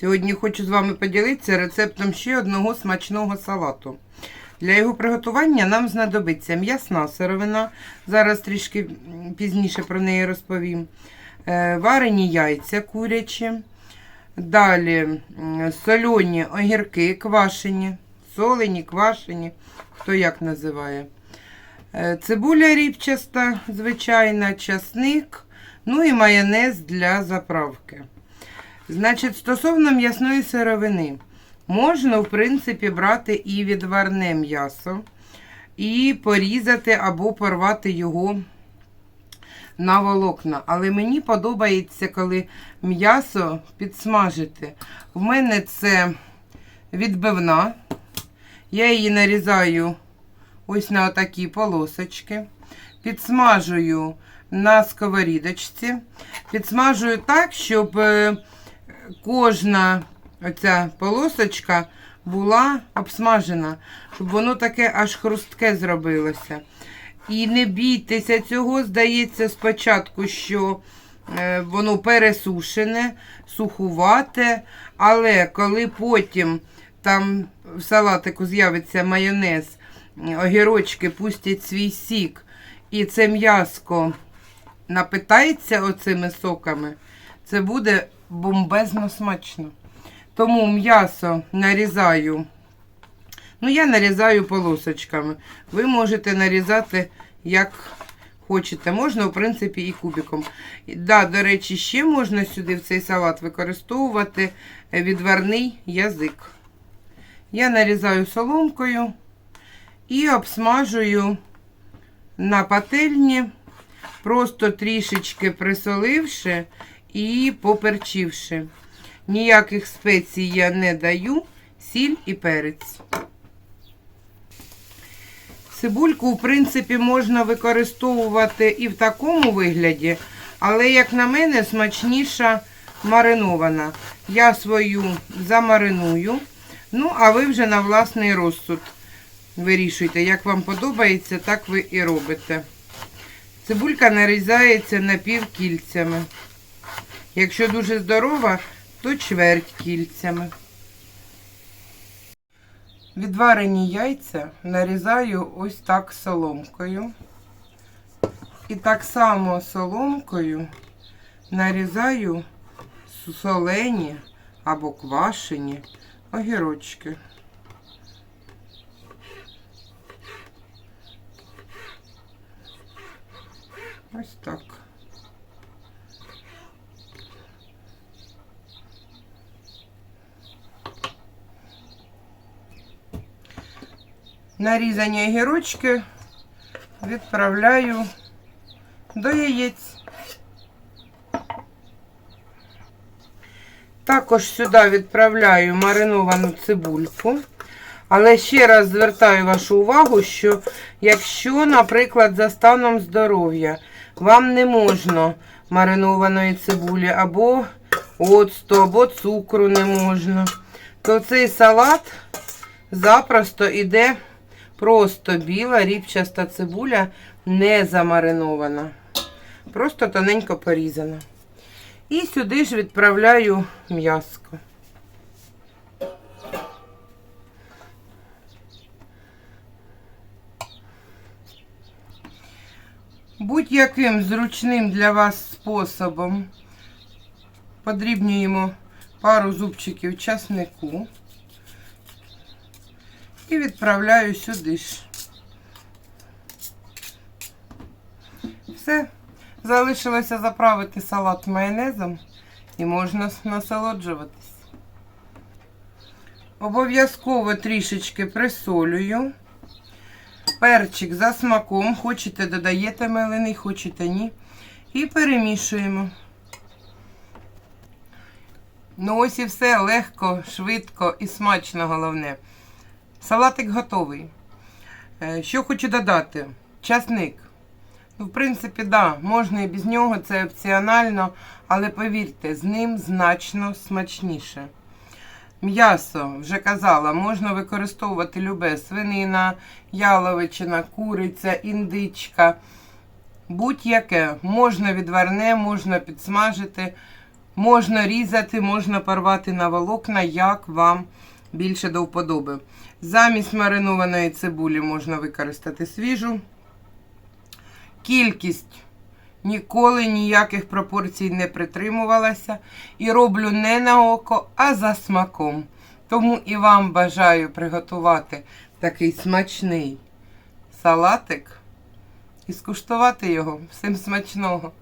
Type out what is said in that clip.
Сьогодні хочу з вами поділитися рецептом ще одного смачного салату. Для його приготування нам знадобиться м'ясна сировина. Зараз трішки пізніше про неї розповім. Е, Варені яйця курячі. Далі м, сольоні огірки квашені, солені, квашені, хто як називає. Е, Цибуля ріпчаста, звичайна, часник, ну і майонез для заправки. Значить, стосовно м'ясної сировини, можна, в принципі, брати і відварне м'ясо, і порізати або порвати його на волокна. Але мені подобається, коли м'ясо підсмажити. В мене це відбивна. Я її нарізаю ось на отакі полосочки. Підсмажую на сковорідочці. Підсмажую так, щоб е, кожна оця полосочка була обсмажена, щоб воно таке аж хрустке зробилося. І не бійтеся цього, здається спочатку, що е, воно пересушене, сухувате, але коли потім там в салатику з'явиться майонез, огірочки пустять свій сік, і це м'яско напитається оцими соками, це буде бомбезно смачно. Тому м'ясо нарізаю. Ну, я нарізаю полосочками. Ви можете нарізати як хочете. Можна, в принципі, і кубиком. Да, до речі, ще можна сюди в цей салат використовувати відварний язик. Я нарізаю соломкою і обсмажую на пательні, просто трішечки присоливши і поперчивши. Ніяких спецій я не даю, сіль і перець. Цибульку, в принципі, можна використовувати і в такому вигляді, але, як на мене, смачніша маринована. Я свою замариную. Ну, а ви вже на власний розсуд вирішуйте. Як вам подобається, так ви і робите. Цибулька нарізається напівкільцями. Якщо дуже здорова, то чверть кільцями. Відварені яйця нарізаю ось так соломкою. І так само соломкою нарізаю солені або квашені огірочки. Ось так. Нарізані огірочки відправляю до яєць. Також сюди відправляю мариновану цибульку. Але ще раз звертаю вашу увагу, що якщо, наприклад, за станом здоров'я вам не можна маринованої цибулі, або оцту, або цукру не можна, то цей салат запросто іде просто біла ріпчаста цибуля, не замаринована. Просто тоненько порізана. І сюди ж відправляю м'яско. Будь-яким зручним для вас способом подрібнюємо пару зубчиків часнику і відправляю сюди ж. Все. Залишилося заправити салат майонезом і можна насолоджуватись. Обов'язково трішечки присолюю. Перчик за смаком. Хочете додаєте мелений, хочете ні. І перемішуємо. Ну ось і все легко, швидко і смачно головне. Салатик готовий. Е, Що хочу додати? Часник. Ну, в принципі, да, можна і без нього, це опціонально, але повірте, з ним значно смачніше. М'ясо, вже казала, можна використовувати любе свинина, яловичина, куриця, індичка. Будь-яке. Можна відварне, можна підсмажити. Можна різати, можна порвати на волокна, як вам більше до вподоби. Замість маринованої цибулі можна використати свіжу. Кількість ніколи ніяких пропорцій не притримувалася. І роблю не на око, а за смаком. Тому і вам бажаю приготувати такий смачний салатик і скуштувати його всім смачного.